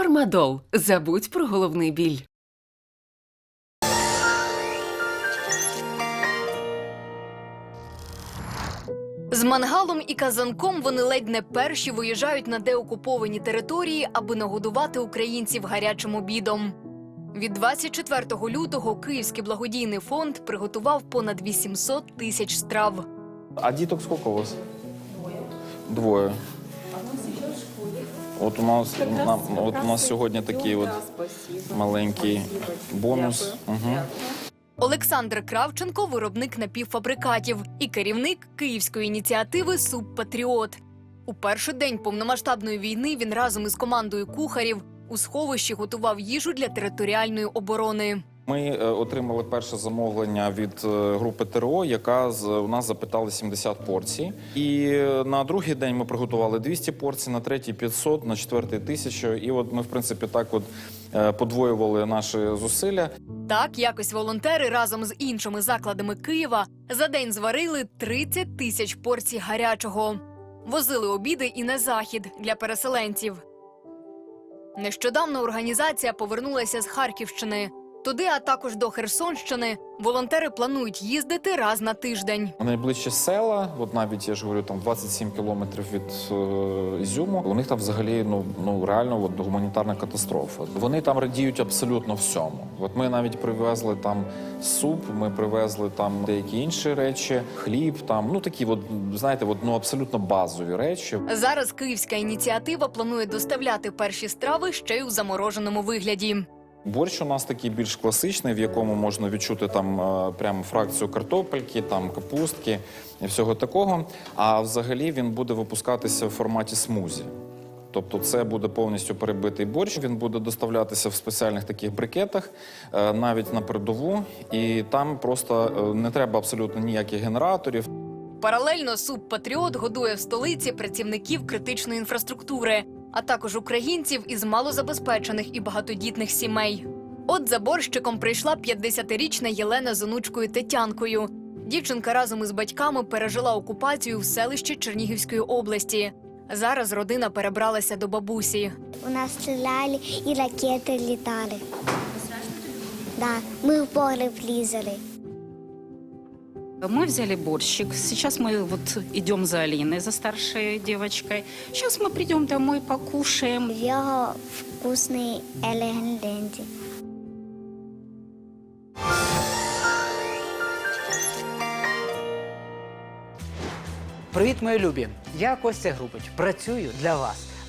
Фармадол. Забудь про головний біль. З мангалом і казанком вони ледь не перші виїжджають на деокуповані території, аби нагодувати українців гарячим обідом. Від 24 лютого Київський благодійний фонд приготував понад 800 тисяч страв. А діток сколько у вас? Двоє. От у нас на, от у нас сьогодні такий от маленький бонус. Угу. Олександр Кравченко виробник напівфабрикатів і керівник київської ініціативи Субпатріот. У перший день повномасштабної війни він разом із командою кухарів у сховищі готував їжу для територіальної оборони. Ми е, отримали перше замовлення від е, групи ТРО, яка у нас запитала 70 порцій. І е, на другий день ми приготували 200 порцій, на третій 500, на четвертий 1000. І от ми, в принципі, так от подвоювали наші зусилля. Так, якось волонтери разом з іншими закладами Києва за день зварили 30 тисяч порцій гарячого. Возили обіди і на захід для переселенців. Нещодавно організація повернулася з Харківщини. Туди, а також до Херсонщини, волонтери планують їздити раз на тиждень. Найближчі села, от навіть я ж говорю, там 27 кілометрів від е, Ізюму. У них там взагалі ну ну реально от, гуманітарна катастрофа. Вони там радіють абсолютно всьому. От ми навіть привезли там суп, ми привезли там деякі інші речі, хліб, там ну такі, от знаєте, от, ну абсолютно базові речі. Зараз київська ініціатива планує доставляти перші страви ще й у замороженому вигляді. Борщ у нас такий більш класичний, в якому можна відчути там е, прямо фракцію картопельки, там капустки і всього такого. А взагалі він буде випускатися в форматі смузі. Тобто це буде повністю перебитий борщ. Він буде доставлятися в спеціальних таких брикетах, е, навіть на передову, і там просто е, не треба абсолютно ніяких генераторів. Паралельно суп Патріот годує в столиці працівників критичної інфраструктури, а також українців із малозабезпечених і багатодітних сімей. От за борщиком прийшла 50-річна Єлена з онучкою Тетянкою. Дівчинка разом із батьками пережила окупацію в селищі Чернігівської області. Зараз родина перебралася до бабусі. У нас стріляли і ракети літали. Да, ми в погреб лізали. Мы взяли борщик. Сейчас мы вот идем за Алиной, за старшей девочкой. Сейчас мы придем домой, покушаем. В його вкусний елегантенці. Привіт, мої любі! Я Костя Грубич. Працюю для вас.